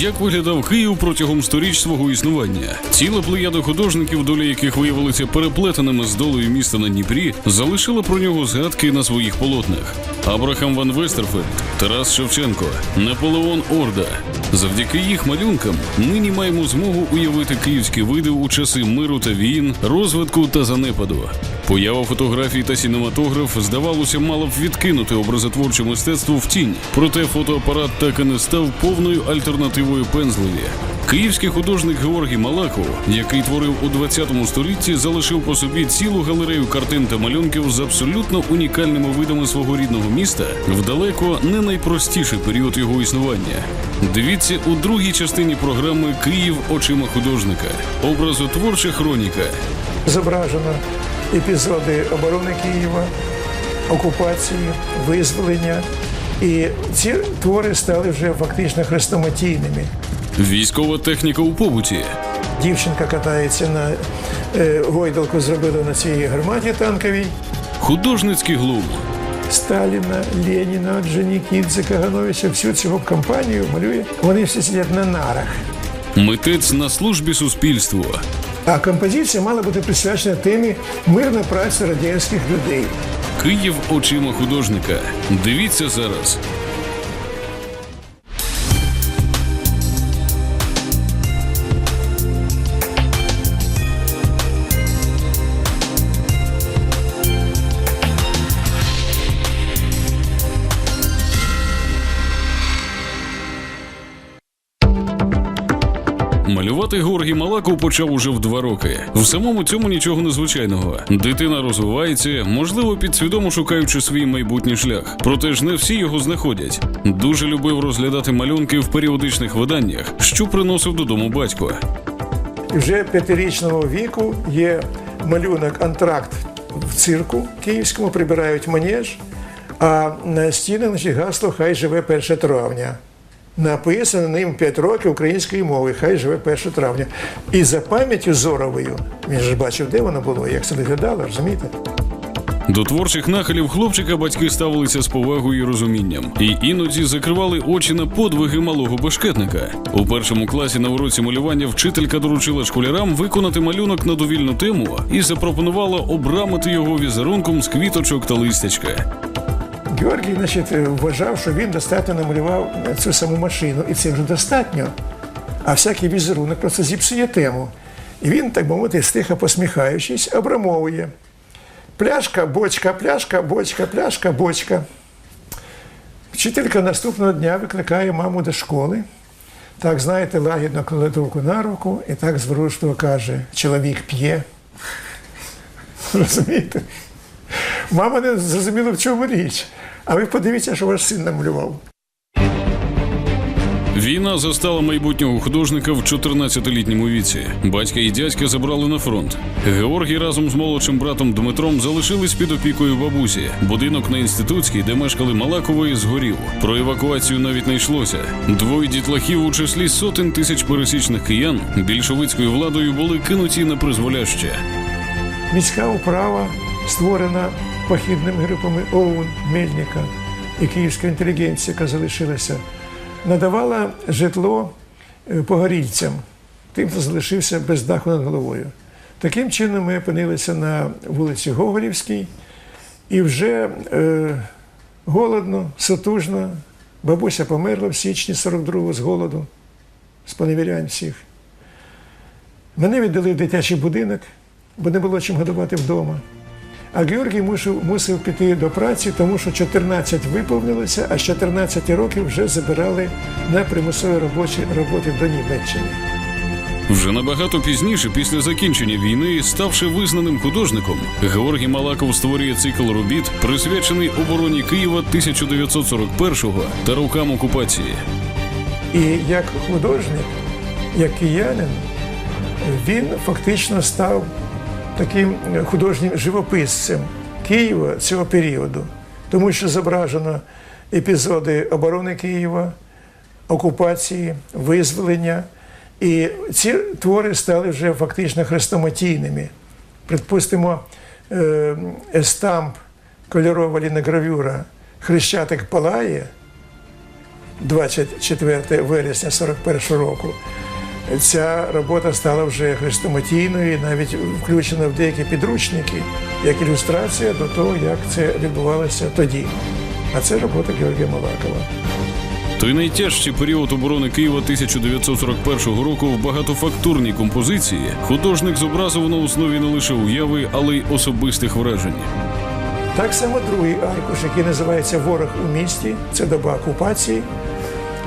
Як виглядав Київ протягом сторіч свого існування? Ціла плеяда художників, доля яких виявилися переплетеними з долею міста на Дніпрі, залишила про нього згадки на своїх полотнах. Абрахам Ван Вестерфельд, Тарас Шевченко, Наполеон Орда. Завдяки їх малюнкам нині маємо змогу уявити київські види у часи миру та війн, розвитку та занепаду. Поява фотографій та сінематограф, здавалося, мала б відкинути образотворче мистецтво в тінь, проте фотоапарат так і не став повною альтернативою пензлеві. Київський художник Георгій Малаков, який творив у 20 столітті, залишив по собі цілу галерею картин та малюнків з абсолютно унікальними видами свого рідного міста в далеко не найпростіший період його існування. Дивіться у другій частині програми Київ очима художника. Образотворча хроніка. Зображено епізоди оборони Києва, окупації, визволення. І ці твори стали вже фактично хрестоматійними. Військова техніка у побуті. Дівчинка катається на е, гойдалку, зробили на цій гарматі танковій. Художницький глум. Сталіна, Леніна, Джанікідзе, Кагановича, всю цю компанію малює. Вони всі сидять на нарах. Митець на службі суспільству. А композиція мала бути присвячена темі мирна праця радянських людей. Київ очима художника. Дивіться зараз. Малювати Георгій Малаков почав уже в два роки. В самому цьому нічого незвичайного. Дитина розвивається, можливо, підсвідомо шукаючи свій майбутній шлях. Проте ж не всі його знаходять. Дуже любив розглядати малюнки в періодичних виданнях, що приносив додому батько. Вже п'ятирічного віку є малюнок антракт в цирку київському, прибирають манеж, а на стінах значить, гасло Хай живе 1 травня. Написано ним 5 років української мови, хай живе 1 травня. І за пам'яттю Зоровою, він ж бачив, де воно було, як це виглядало, розумієте? До творчих нахилів хлопчика батьки ставилися з повагою і розумінням, і іноді закривали очі на подвиги малого бешкетника. У першому класі на уроці малювання вчителька доручила школярам виконати малюнок на довільну тему і запропонувала обрамити його візерунком з квіточок та листячка. Георгій значить, вважав, що він достатньо намалював цю саму машину, і це вже достатньо. А всякий візерунок просто зіпсує тему. І він, так би мовити, стиха посміхаючись, обрамовує. Пляшка, бочка, пляшка, бочка, пляшка, бочка. Вчителька наступного дня викликає маму до школи. Так, знаєте, лагідно кладе на руку і так зворушливо каже: чоловік п'є. Розумієте? Мама не зрозуміла, в чому річ. А ви подивіться, що ваш син намалював. Війна застала майбутнього художника в 14-літньому віці. Батька і дядька забрали на фронт. Георгій разом з молодшим братом Дмитром залишились під опікою бабусі. Будинок на інститутській, де мешкали Малакової, згорів. Про евакуацію навіть не йшлося. Двоє дітлахів у числі сотень тисяч пересічних киян більшовицькою владою були кинуті на призволяще. Міська управа створена похідними групами ОУН, Мельника і київська інтелігенція, яка залишилася, надавала житло е, погорільцям, тим, хто залишився без даху над головою. Таким чином ми опинилися на вулиці Гоголівській, і вже е, голодно, сутужно. Бабуся померла в січні 42-го з голоду, з поневірянь всіх. Мене віддали в дитячий будинок, бо не було чим годувати вдома. А Георгій мусив, мусив піти до праці, тому що 14 виповнилося, а з 14 років вже забирали на примусові робочі роботи до Німеччини. Вже набагато пізніше, після закінчення війни, ставши визнаним художником, Георгій Малаков створює цикл робіт, присвячений обороні Києва 1941-го та рокам окупації. І як художник, як киянин, він фактично став таким художнім живописцем Києва цього періоду, тому що зображено епізоди оборони Києва, окупації, визволення. І ці твори стали вже фактично хрестоматійними. Припустимо, е, естамп кольорова ліногравюра Хрещатик палає 24 вересня 41 року. Ця робота стала вже хрестоматійною і навіть включена в деякі підручники як ілюстрація до того, як це відбувалося тоді. А це робота Георгія Малакова. Той найтяжчий період оборони Києва 1941 року в багатофактурній композиції художник зобразив на основі не лише уяви, але й особистих вражень. Так само другий аркуш, який називається Ворог у місті, це доба окупації,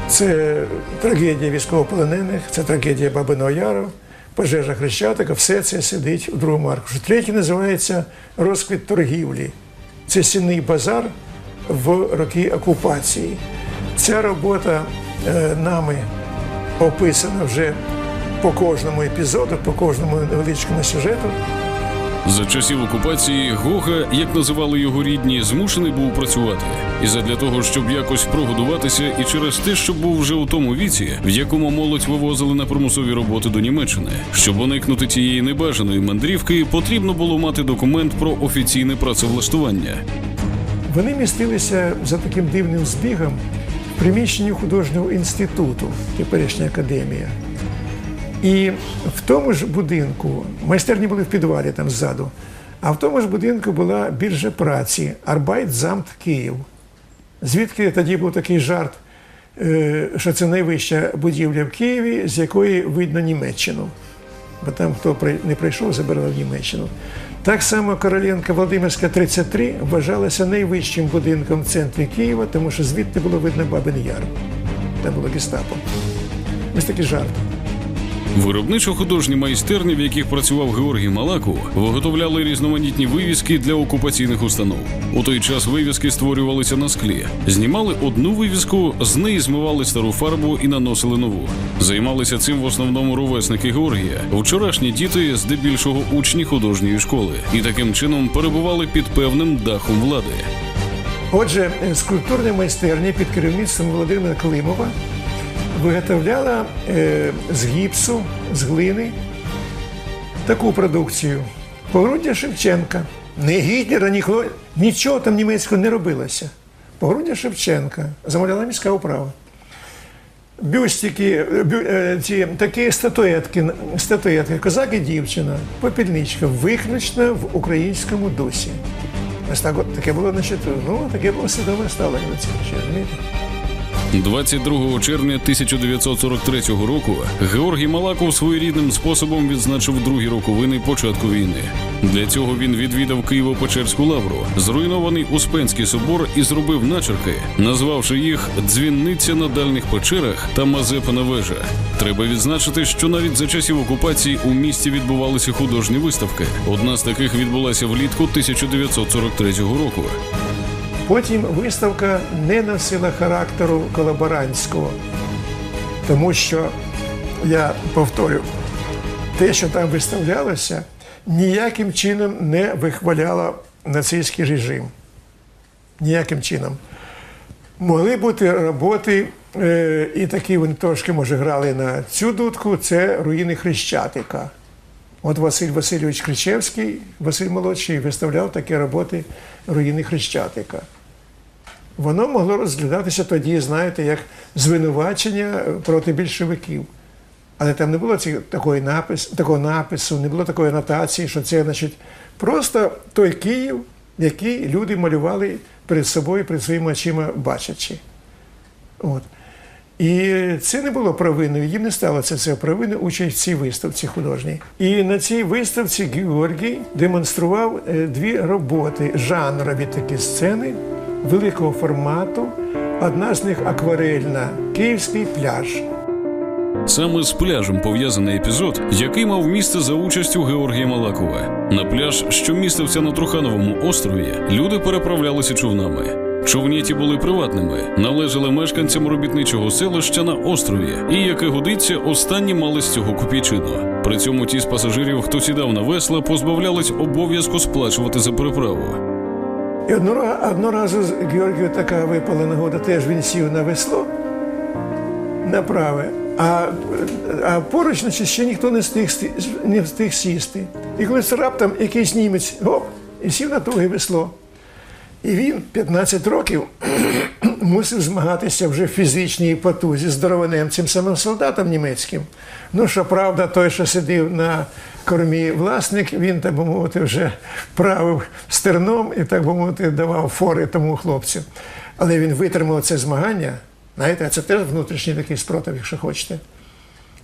це трагедія військовополонених, це трагедія Бабиного Яру, пожежа Хрещатика, все це сидить у другому аркуші. Третій називається Розквіт торгівлі. Це сінний базар в роки окупації. Ця робота е, нами описана вже по кожному епізоду, по кожному невеличкому сюжету. За часів окупації Гога, як називали його рідні, змушений був працювати. І задля того, щоб якось прогодуватися, і через те, що був вже у тому віці, в якому молодь вивозили на примусові роботи до Німеччини. Щоб уникнути тієї небажаної мандрівки, потрібно було мати документ про офіційне працевлаштування. Вони містилися за таким дивним збігом в приміщенні художнього інституту, теперішня академія. І в тому ж будинку, майстерні були в підвалі там ззаду, а в тому ж будинку була біржа праці Арбайтзамт Київ. Звідки тоді був такий жарт, е, що це найвища будівля в Києві, з якої видно Німеччину. Бо там, хто не прийшов, забирали Німеччину. Так само Короленка Володимирська 33 вважалася найвищим будинком в центрі Києва, тому що звідти було видно Бабин Яр. Там було гестапо. Ось такий жарт. Виробничо-художні майстерні, в яких працював Георгій Малаков, виготовляли різноманітні вивіски для окупаційних установ. У той час вивіски створювалися на склі. Знімали одну вивіску, з неї змивали стару фарбу і наносили нову. Займалися цим в основному ровесники Георгія, вчорашні діти, здебільшого учні художньої школи, і таким чином перебували під певним дахом влади. Отже, е, скульптурна майстерня під керівництвом Володимира Климова виготовляла е, з гіпсу, з глини таку продукцію. Погруддя Шевченка. Не Гітлера, ніхто, нічого там німецького не робилося. Погруддя Шевченка. Замовляла міська управа. Бюстики, е, бю, е, ці такі статуетки, статуетки, козак і дівчина, попільничка, виключно в українському дусі. Ось так, таке було, значить, ну, таке було свідоме ставлення речі, розумієте? 22 червня 1943 року Георгій Малаков своєрідним способом відзначив другі роковини початку війни. Для цього він відвідав Києво-Печерську лавру, зруйнований Успенський собор і зробив начерки, назвавши їх Дзвінниця на дальніх печерах та Мазепина вежа. Треба відзначити, що навіть за часів окупації у місті відбувалися художні виставки. Одна з таких відбулася влітку 1943 року. Потім виставка не носила характеру колаборантського, тому що, я повторю, те, що там виставлялося, ніяким чином не вихваляло нацистський режим. Ніяким чином. Могли бути роботи, е, і такі вони трошки, може, грали на цю дудку, це руїни Хрещатика. От Василь Васильович Кричевський, Василь Молодший, виставляв такі роботи руїни Хрещатика. Воно могло розглядатися тоді, знаєте, як звинувачення проти більшовиків. Але там не було ці, такої напис, такого напису, не було такої анотації, що це, значить, просто той Київ, який люди малювали перед собою, перед своїми очима бачачи. От. І це не було провиною, їм не стало це все провиною участь в цій виставці художній. І на цій виставці Георгій демонстрував е, дві роботи, жанрові такі сцени великого формату. Одна з них акварельна Київський пляж. Саме з пляжем пов'язаний епізод, який мав місце за участю Георгія Малакова. На пляж, що містився на Трухановому острові, люди переправлялися човнами. Човні ті були приватними, належали мешканцям робітничого селища на острові, і, яке годиться, останні мали з цього копійчину. При цьому ті з пасажирів, хто сідав на весла, позбавлялись обов'язку сплачувати за переправу. І одного, одного разу з Георгію така випала нагода, теж він сів на весло на праве, а, а поруч значить, ще ніхто не встиг, не встиг сісти. І коли раптом якийсь німець гоп, і сів на друге весло. І він 15 років мусив змагатися вже в фізичній потузі з здоровенем цим самим солдатом німецьким. Ну, що правда, той, що сидів на кормі власник, він, так би мовити, вже правив стерном і, так би мовити, давав фори тому хлопцю. Але він витримав це змагання. Знаєте, це теж внутрішній такий спротив, якщо хочете.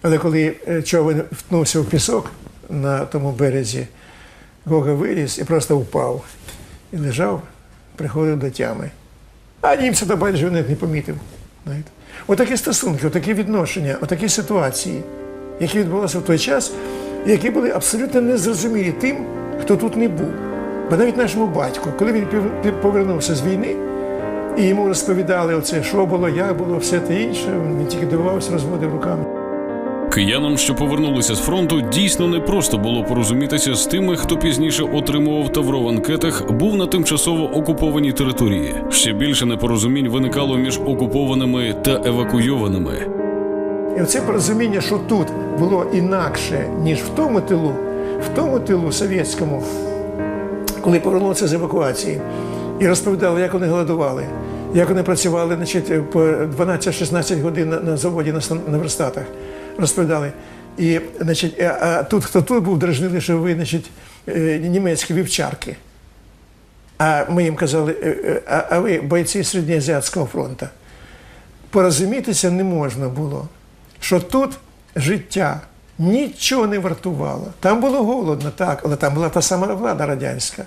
Але коли е, човен втнувся в пісок на тому березі, Гога виліз і просто впав. І лежав, приходив до тями. А німця то байдуже навіть не помітив. Знаєте. Отакі стосунки, отакі відношення, отакі ситуації, які відбувалися в той час, які були абсолютно незрозумілі тим, хто тут не був. Бо навіть нашому батьку, коли він повернувся з війни, і йому розповідали оце, що було, як було, все те інше, він тільки дивувався, розводив руками. Киянам, що повернулися з фронту, дійсно не просто було порозумітися з тими, хто пізніше отримував тавро в анкетах, був на тимчасово окупованій території. Ще більше непорозумінь виникало між окупованими та евакуйованими. І оце порозуміння, що тут було інакше, ніж в тому тилу, в тому тилу совєтському, коли повернулися з евакуації, і розповідали, як вони голодували, як вони працювали значить, по 12-16 годин на, заводі на, верстатах. Розповідали. І значить, а, тут, хто тут був, дражнили, що ви значить, е, німецькі вівчарки. А ми їм казали, е, е, а ви бойці Середньоазіатського фронту. Порозумітися не можна було, що тут життя нічого не вартувало. Там було голодно, так, але там була та сама влада радянська.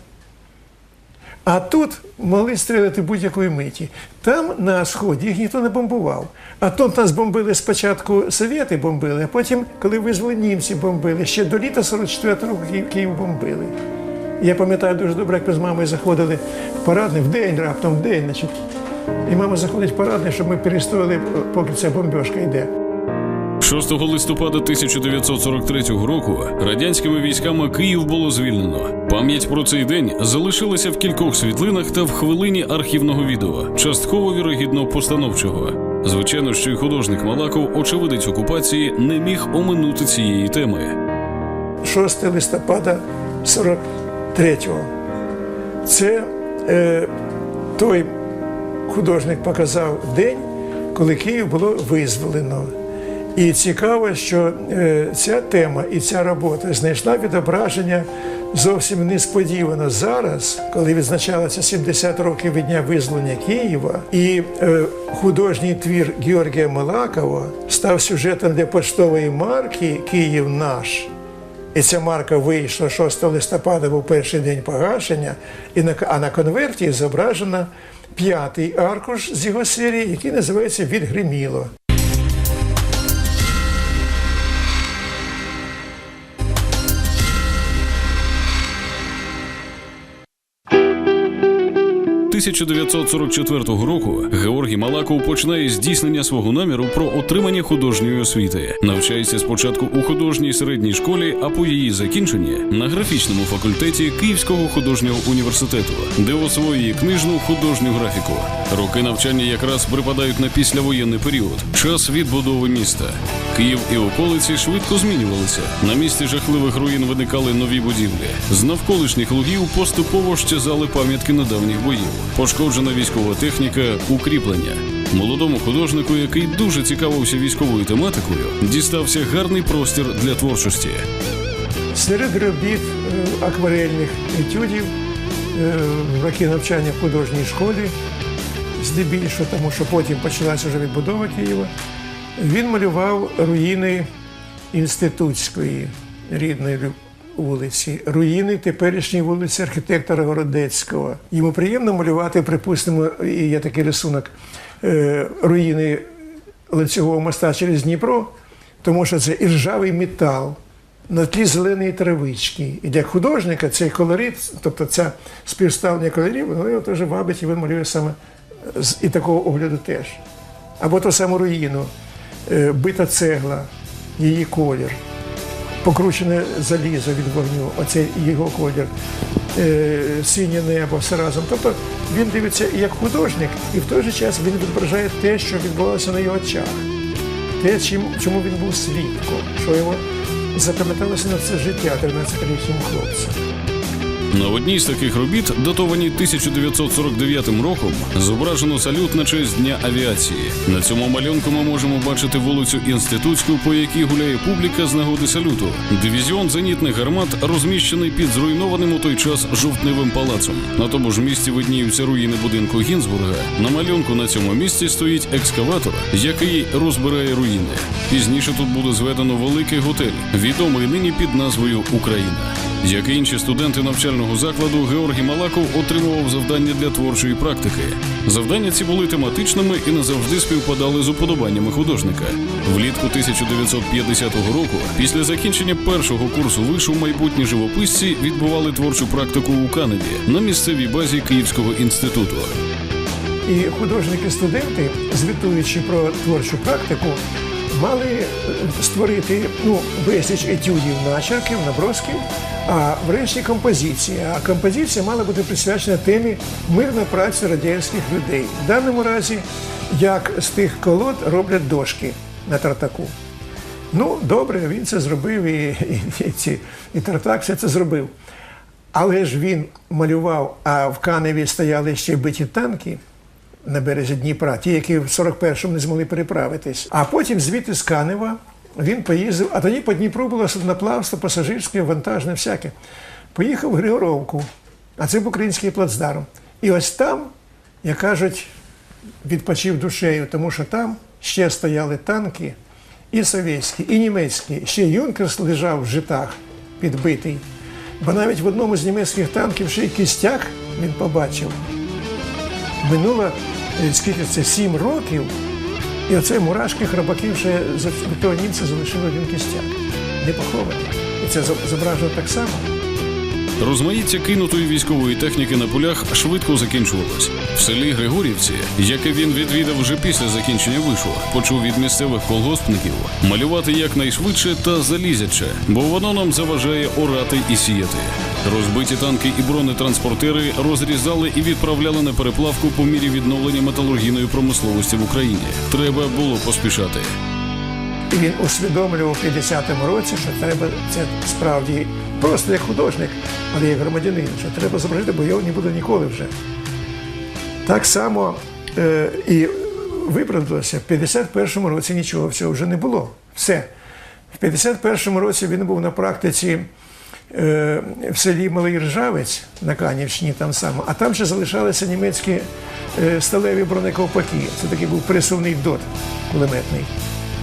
А тут могли стріляти будь-якої миті. Там на сході їх ніхто не бомбував. А тут нас бомбили спочатку совєти бомбили, а потім, коли визвали німці, бомбили. Ще до літа 44 року Київ, Київ бомбили. Я пам'ятаю дуже добре, як ми з мамою заходили в парадний, в день раптом, в день, значить. І мама заходить в парадний, щоб ми перестояли, поки ця бомбьошка йде. 6 листопада 1943 року радянськими військами Київ було звільнено. Пам'ять про цей день залишилася в кількох світлинах та в хвилині архівного відео, частково вірогідно постановчого. Звичайно, що й художник Малаков, очевидець окупації, не міг оминути цієї теми. 6 листопада 43-го. Це е, той художник показав день, коли Київ було визволено. І цікаво, що е, ця тема і ця робота знайшла відображення зовсім несподівано зараз, коли відзначалося 70 років від дня визволення Києва, і е, художній твір Георгія Малакова став сюжетом для поштової марки Київ наш. І ця марка вийшла 6 листопада, був перший день погашення, і на, а на конверті зображено п'ятий аркуш з його серії, який називається Відгриміло. – 1944 року Георгій Малаков починає здійснення свого наміру про отримання художньої освіти. Навчається спочатку у художній середній школі, а по її закінченні на графічному факультеті Київського художнього університету, де освоює книжну художню графіку. Роки навчання якраз припадають на післявоєнний період, час відбудови міста. Київ і околиці швидко змінювалися. На місці жахливих руїн виникали нові будівлі. З навколишніх лугів поступово щезали пам'ятки недавніх боїв, пошкоджена військова техніка, укріплення. Молодому художнику, який дуже цікавився військовою тематикою, дістався гарний простір для творчості. Серед робіт е, акварельних етюдів е, роки навчання в художній школі, здебільшого, тому що потім почалася вже відбудова Києва, він малював руїни інститутської рідної вулиці, руїни теперішньої вулиці архітектора Городецького. Йому приємно малювати, припустимо, і є такий рисунок е, руїни лицевого моста через Дніпро, тому що це іржавий метал на тлі зеленої травички. І для художника цей колорит, тобто ця співставлення кольорів, воно його теж вабить і він малює саме з і такого огляду теж. Або ту саму руїну, е, бита цегла, її колір, покручене залізо від вогню, оцей його колір, е, синє небо, все разом. Тобто він дивиться як художник, і в той же час він відображає те, що відбувалося на його очах те, чому він був свідком, що його запам'яталося на все життя 13-річному хлопцю. На одній з таких робіт, датованій 1949 роком, зображено салют на честь Дня авіації. На цьому малюнку ми можемо бачити вулицю Інститутську, по якій гуляє публіка з нагоди салюту. Дивізіон зенітних гармат розміщений під зруйнованим у той час жовтневим палацом. На тому ж місці видніються руїни будинку Гінзбурга. На малюнку на цьому місці стоїть екскаватор, який розбирає руїни. Пізніше тут буде зведено великий готель, відомий нині під назвою Україна. Як і інші студенти навчального закладу, Георгій Малаков отримував завдання для творчої практики. Завдання ці були тематичними і не завжди співпадали з уподобаннями художника. Влітку 1950 року, після закінчення першого курсу вишу майбутні живописці відбували творчу практику у Каневі на місцевій базі Київського інституту. І художники-студенти, звітуючи про творчу практику, мали е, створити ну, безліч етюдів, начерків, набросків, а врешті композиція. А композиція мала бути присвячена темі мирна праця радянських людей. В даному разі, як з тих колод роблять дошки на тартаку. Ну, добре, він це зробив, і, і, і, ці, і Тартак все це зробив. Але ж він малював, а в Каневі стояли ще биті танки на березі Дніпра, ті, які в 41-му не змогли переправитись. А потім звідти з Канева він поїздив, а тоді по Дніпру було судноплавство, пасажирське, вантажне, всяке. Поїхав в Григоровку, а це був український плацдарм. І ось там, як кажуть, відпочив душею, тому що там ще стояли танки, і совєтські, і німецькі. Ще Юнкерс лежав в житах підбитий. Бо навіть в одному з німецьких танків ще й кістяк він побачив. Минуло скільки це сім років, і оце мурашки храбаків ще за того залишили один кістяк. Не похований. І це зо- зображено так само. Розмаїття кинутої військової техніки на полях швидко закінчувалось. В селі Григорівці, яке він відвідав вже після закінчення вишу, почув від місцевих колгоспників малювати якнайшвидше та залізяче, бо воно нам заважає орати і сіяти. Розбиті танки і бронетранспортери розрізали і відправляли на переплавку по мірі відновлення металургійної промисловості в Україні. Треба було поспішати. Він усвідомлював у 50-му році, що треба це справді просто як художник, але як громадянин, що треба зобразити, бо його не буде ніколи вже. Так само е, і виправдалося, в 51-му році нічого всього вже не було. Все. В 51-му році він був на практиці в селі Малий Ржавець на Канівщині, там само, а там ще залишалися німецькі е, сталеві бронековпаки. Це такий був присувний дот кулеметний.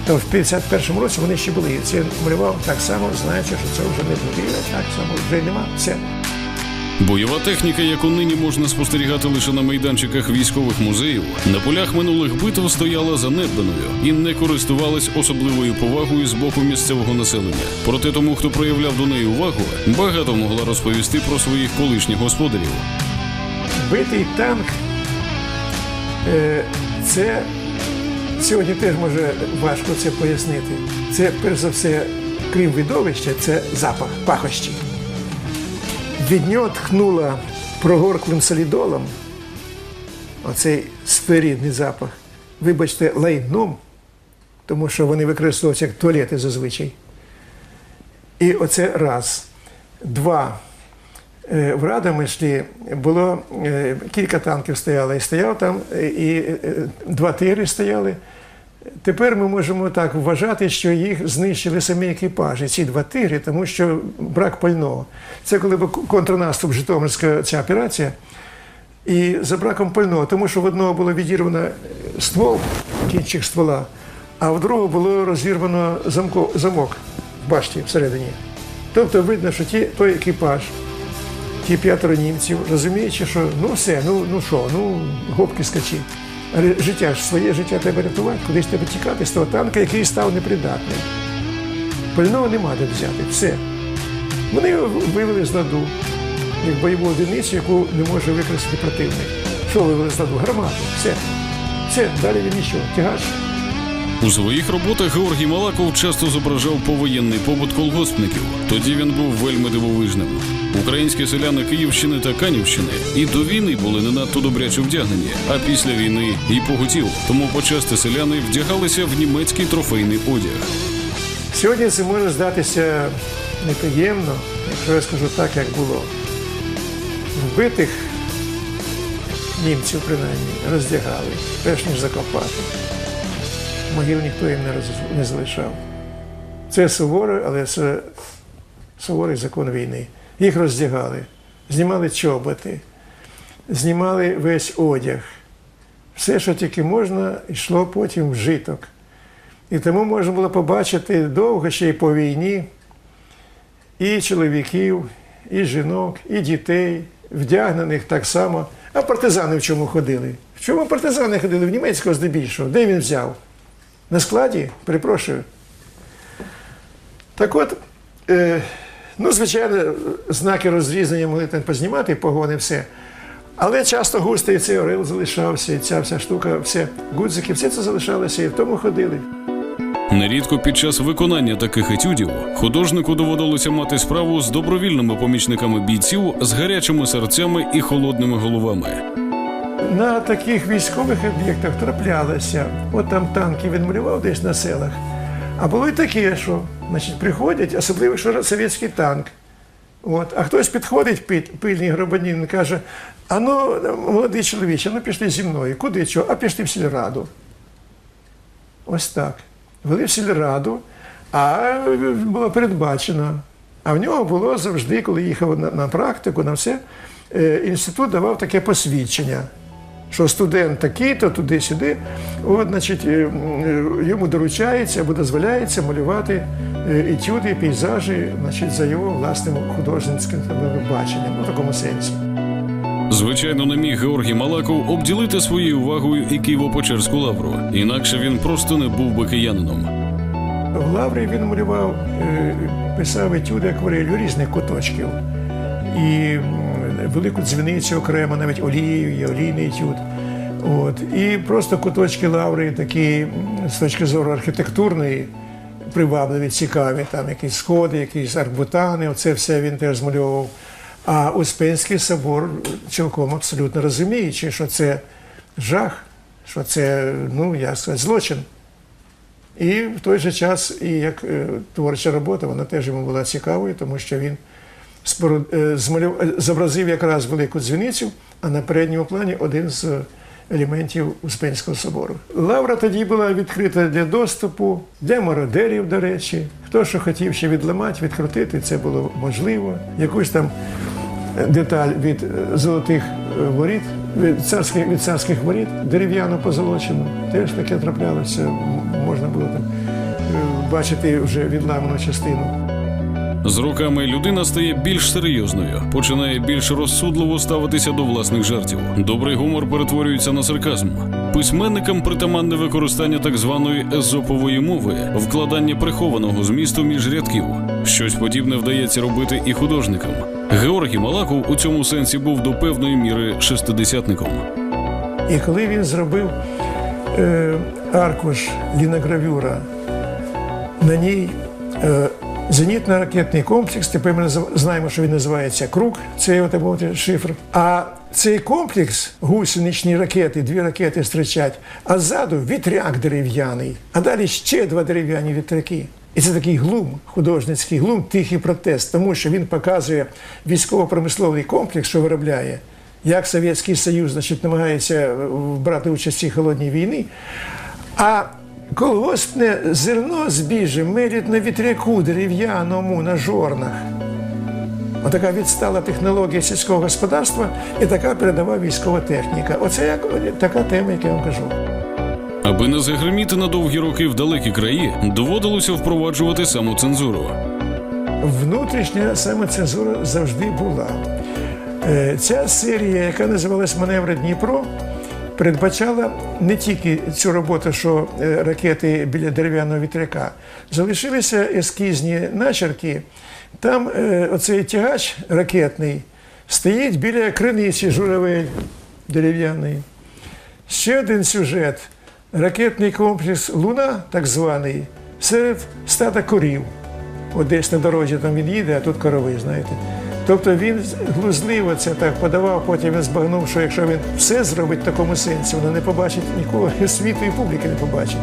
То в 51-му році вони ще були. Це малював так само, знаючи, що це вже не буде, так само вже нема. Все. Бойова техніка, яку нині можна спостерігати лише на майданчиках військових музеїв, на полях минулих битв стояла занедбаною і не користувалась особливою повагою з боку місцевого населення. Проте тому, хто проявляв до неї увагу, багато могла розповісти про своїх колишніх господарів. Битий танк е, це сьогодні теж може важко це пояснити. Це, перш за все, крім видовища, це запах, пахощі. Від нього тхнуло прогорклим солідолом, оцей сферідний запах. Вибачте, лайном, тому що вони використовуються як туалети зазвичай. І оце раз. Два. Е, В Радомишлі було е, кілька танків стояло, і стояв там, е, і два тири стояли. Тепер ми можемо так вважати, що їх знищили самі екіпажі, ці два тигри, тому що брак пального. Це коли був контрнаступ Житомирська ця операція. І за браком пального, тому що в одного було відірвано ствол, кінчик ствола, а в другого було розірвано замко, замок в башті всередині. Тобто видно, що ті, той екіпаж, ті п'ятеро німців, розуміючи, що ну все, ну ну що, ну гопки скачі. Життя своє життя треба рятувати, кудись треба тікати з того танка, який став непридатним. Пального нема де взяти, все. Вони вивели з ладу, як бойову одиницю, яку не може використати противник. Що вивели з ладу? Гармату, все. Все, далі він нічого. Тягач. У своїх роботах Георгій Малаков часто зображав повоєнний побут колгоспників. Тоді він був вельми дивовижним. Українські селяни Київщини та Канівщини і до війни були не надто добряче вдягнені, а після війни і поготів. Тому почасти селяни вдягалися в німецький трофейний одяг. Сьогодні це може здатися неприємно, якщо я скажу так, як було. вбитих німців, принаймні, роздягали, перш ніж закопати. Могил ніхто їм не, роз- не залишав. Це суворо, але це суворий закон війни. Їх роздягали, знімали чоботи, знімали весь одяг. Все, що тільки можна, йшло потім в житок. І тому можна було побачити довго ще й по війні і чоловіків, і жінок, і дітей, вдягнених так само. А партизани в чому ходили? В чому партизани ходили? В німецького здебільшого. Де він взяв? На складі? Перепрошую. Так от, е, ну, звичайно, знаки розрізнення могли там познімати, погони, все. Але часто густий цей орел залишався, і ця вся штука, все, гудзики, все це залишалося, і в тому ходили. Нерідко під час виконання таких етюдів художнику доводилося мати справу з добровільними помічниками бійців з гарячими серцями і холодними головами. На таких військових об'єктах траплялося. От там танки він малював десь на селах. А було й таке, що значить, приходять, особливо, якщо совєтський танк. От, а хтось підходить, пи- пильний громадянин, і каже: а ну, молодий чоловіче, ну пішли зі мною. Куди чого? А пішли в сільраду. Ось так. Вели в сільраду, а було передбачено. А в нього було завжди, коли їхав на, на практику, на все, е, інститут давав таке посвідчення, що студент такий-то туди-сюди, от, значить, е, е, йому доручається або дозволяється малювати етюди, пейзажі значить, за його власним художницьким баченням, в такому сенсі. Звичайно, не міг Георгій Малаков обділити своєю увагою і Києво-Печерську лавру, інакше він просто не був би киянином. В Лаврі він малював, е, писав етюди акварелью різних куточків. І велику дзвіницю окремо, навіть олією, є олійний етюд. От. І просто куточки лаври такі з точки зору архітектурної, привабливі, цікаві, там якісь сходи, якісь аркбутани, оце все він теж змальовував. А Успенський собор цілком абсолютно розуміючи, що це жах, що це, ну, я сказати, злочин. І в той же час, і як е, творча робота, вона теж йому була цікавою, тому що він е, е, зобразив якраз велику дзвіницю, а на передньому плані один з елементів Успенського собору. Лавра тоді була відкрита для доступу, для мародерів, до речі. Хто що хотів ще відламати, відкрутити, це було можливо. Якусь там е, деталь від е, золотих е, воріт, від царських, від царських воріт, дерев'яну позолочену, теж таке траплялося. Можна було там бачити вже відламану частину. З роками людина стає більш серйозною, починає більш розсудливо ставитися до власних жартів. Добрий гумор перетворюється на сарказм. Письменникам притаманне використання так званої езопової мови, вкладання прихованого змісту між рядків. Щось подібне вдається робити і художникам. Георгій Малаков у цьому сенсі був до певної міри шестидесятником. І коли він зробив е, аркуш ліногравюра, на ній е, зенітно-ракетний комплекс, тепер ми знаємо, що він називається Круг, це його шифр. А цей комплекс, гусеничні ракети, дві ракети стрічать, а ззаду вітряк дерев'яний, а далі ще два дерев'яні вітряки. І це такий глум, художницький глум, тихий протест, тому що він показує військово-промисловий комплекс, що виробляє, як Совєтський Союз значить, намагається е, брати участь в цій холодній війні. А колгоспне зерно збіжжя мелять на вітряку дерев'яному на жорнах. Отака відстала технологія сільського господарства і така передова військова техніка. Оце як така тема, яку я вам кажу. Аби не загриміти на довгі роки в далекі краї, доводилося впроваджувати самоцензуру. Внутрішня самоцензура завжди була. Е, Ця серія, яка називалась Маневри Дніпро, передбачала не тільки цю роботу, що е, ракети біля дерев'яного вітряка, залишилися ескізні начерки. Там е, оцей тягач ракетний стоїть біля криниці журавель дерев'яний. Ще один сюжет ракетний комплекс Луна, так званий, серед стада корів. От десь на дорозі там він їде, а тут корови, знаєте. Тобто він глузливо це так подавав, потім він збагнув, що якщо він все зробить в такому сенсі, воно не побачить нікого, світу і публіки не побачить.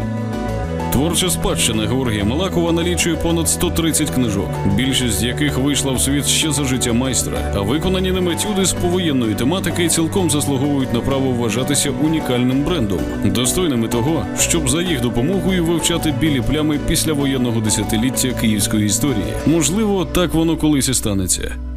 Творча спадщина Георгія Малакова налічує понад 130 книжок, більшість з яких вийшла в світ ще за життя майстра. А виконані ним етюди з повоєнної тематики цілком заслуговують на право вважатися унікальним брендом, достойними того, щоб за їх допомогою вивчати білі плями післявоєнного десятиліття київської історії. Можливо, так воно колись і станеться.